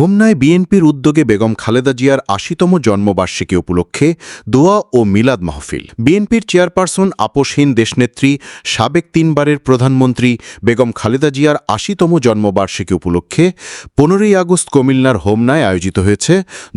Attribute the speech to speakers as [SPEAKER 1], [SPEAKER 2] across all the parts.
[SPEAKER 1] হোমনায় বিএনপির উদ্যোগে বেগম খালেদা জিয়ার আশিতম জন্মবার্ষিকী উপলক্ষে দোয়া ও মিলাদ মাহফিল। বিএনপির চেয়ারপারসন আপোষহীন দেশনেত্রী, সাবেক তিনবারের প্রধানমন্ত্রী বেগম খালেদা জিয়ার আশিতম জন্মবার্ষিকী উপলক্ষে পনেরোই আগস্ট কুমিল্লার হোমনায় আয়োজিত হয়েছে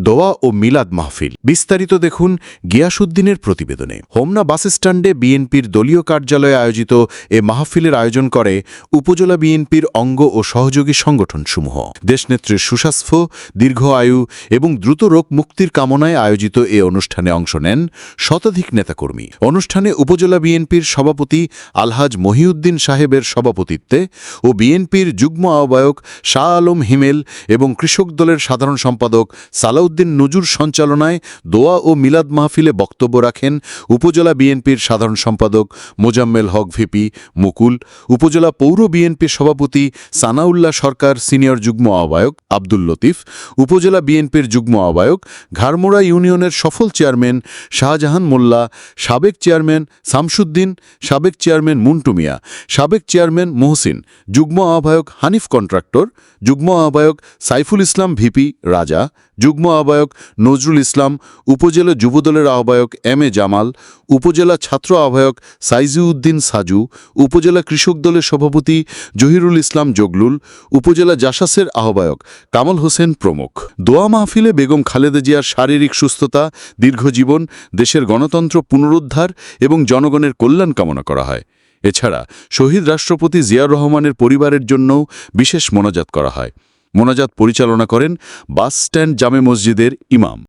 [SPEAKER 1] দোয়া ও মিলাদ মাহফিল। বিস্তারিত দেখুন গিয়াসুদ্দিনের প্রতিবেদনে। হোমনা বাসস্ট্যান্ডে বিএনপির দলীয় কার্যালয়ে আয়োজিত এ মাহফিলের আয়োজন করে উপজেলা বিএনপির অঙ্গ ও সহযোগী সংগঠনসমূহ। দেশনেত্রীর সুস্বাস্থ্য দীর্ঘ আয়ু এবং দ্রুত রোগ মুক্তির কামনায় আয়োজিত এ অনুষ্ঠানে অংশ নেন শতাধিক নেতাকর্মী। অনুষ্ঠানে উপজেলা বিএনপির সভাপতি আলহাজ মহিউদ্দিন সাহেবের সভাপতিত্বে ও বিএনপির যুগ্ম আহ্বায়ক শাহ আলম হিমেল এবং কৃষক দলের সাধারণ সম্পাদক সালাউদ্দিন নজুর সঞ্চালনায় দোয়া ও মিলাদ মাহফিলে বক্তব্য রাখেন উপজেলা বিএনপির সাধারণ সম্পাদক মোজাম্মেল হক ভিপি মুকুল, উপজেলা পৌর বিএনপির সভাপতি সানাউল্লাহ সরকার সিনিয়র যুগ্ম আহ্বায়ক আব্দুল লতিফ উপজেলা বিএনপির যুগ্ম আহ্বায়ক, ঘাড়মোড়া ইউনিয়নের সফল চেয়ারম্যান শাহজাহান মোল্লা, সাবেক চেয়ারম্যান শামসুদ্দিন, সাবেক চেয়ারম্যান মুন্টু মিয়া, সাবেক চেয়ারম্যান মোহসিন, যুগ্ম আহ্বায়ক হানিফ কন্ট্রাক্টর, যুগ্ম আহ্বায়ক সাইফুল ইসলাম ভিপি রাজা, যুগ্ম আহ্বায়ক নজরুল ইসলাম, উপজেলা যুবদলের আহ্বায়ক এম এ জামাল, উপজেলা ছাত্র আহ্বায়ক সাইজিউদ্দিন সাজু, উপজেলা কৃষক দলের সভাপতি জহিরুল ইসলাম জগলুল, উপজেলা জাসাসের আহ্বায়ক কামাল হোসেন প্রমুখ। দোয়া মাহফিলে বেগম খালেদা জিয়ার শারীরিক সুস্থতা দীর্ঘজীবন দেশের গণতন্ত্র পুনরুদ্ধার এবং জনগণের কল্যাণ কামনা করা হয়। এছাড়া শহীদ রাষ্ট্রপতি জিয়াউর রহমানের পরিবারের জন্যও বিশেষ মোনাজাত করা হয়। মোনাজাত পরিচালনা করেন বাস স্ট্যান্ড জামে মসজিদের ইমাম।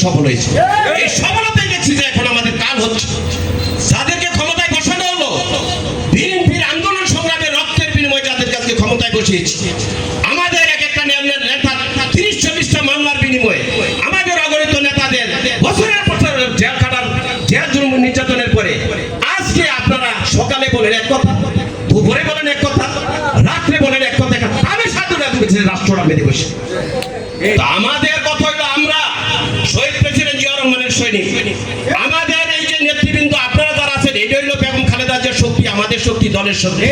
[SPEAKER 2] সফল হয়েছে। এই যে এখন আমাদের কাল হচ্ছে। কাছে আমাদের এক একটা নেতা তিরিশ চল্লিশটা মামলার বিনিময়ে আমাদের অগণিত নেতাদের বছরের বছর জেল খাটার, জেল জুলুম নির্যাতনের পরে আজকে আপনারা সকালে বলেন এক কথা, দুপুরে বলেন এক কথা, রাত্রে বলেন এক কথা আমি সাধুরা দিয়েছে রাষ্ট্রটা মেরে বসে। আমাদের কথা হলো আমরা শহীদ প্রেসিডেন্ট জিয়া রহমানের সৈনিক। আমাদের এই যে নেতৃবৃন্দ, আপনারা যারা আছেন এই হইল বেগম খালেদা জিয়ার শক্তি, আমাদের শক্তি, দলের শক্তি।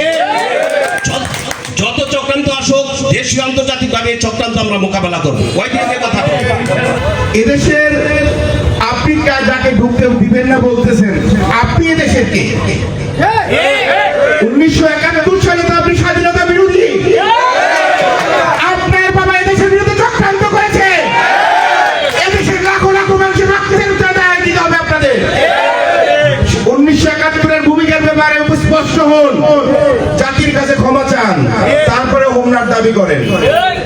[SPEAKER 2] দেশীয় আন্তর্জাতিক ভাবে চক্রান্ত আমরা মোকাবেলা করব। কথা
[SPEAKER 3] এদেশের আফ্রিকা যাকে ঢুকতে দিবেন না বলতেছেন, আপনি এদেশের কে? উনিশশো একাত্তর সালে তো আপনি স্বাধীনতা বিরোধী। ভূমিকার ব্যাপারে স্পষ্ট হন। জাতির কাছে ক্ষমা চান। তারপরে দাবি করেন।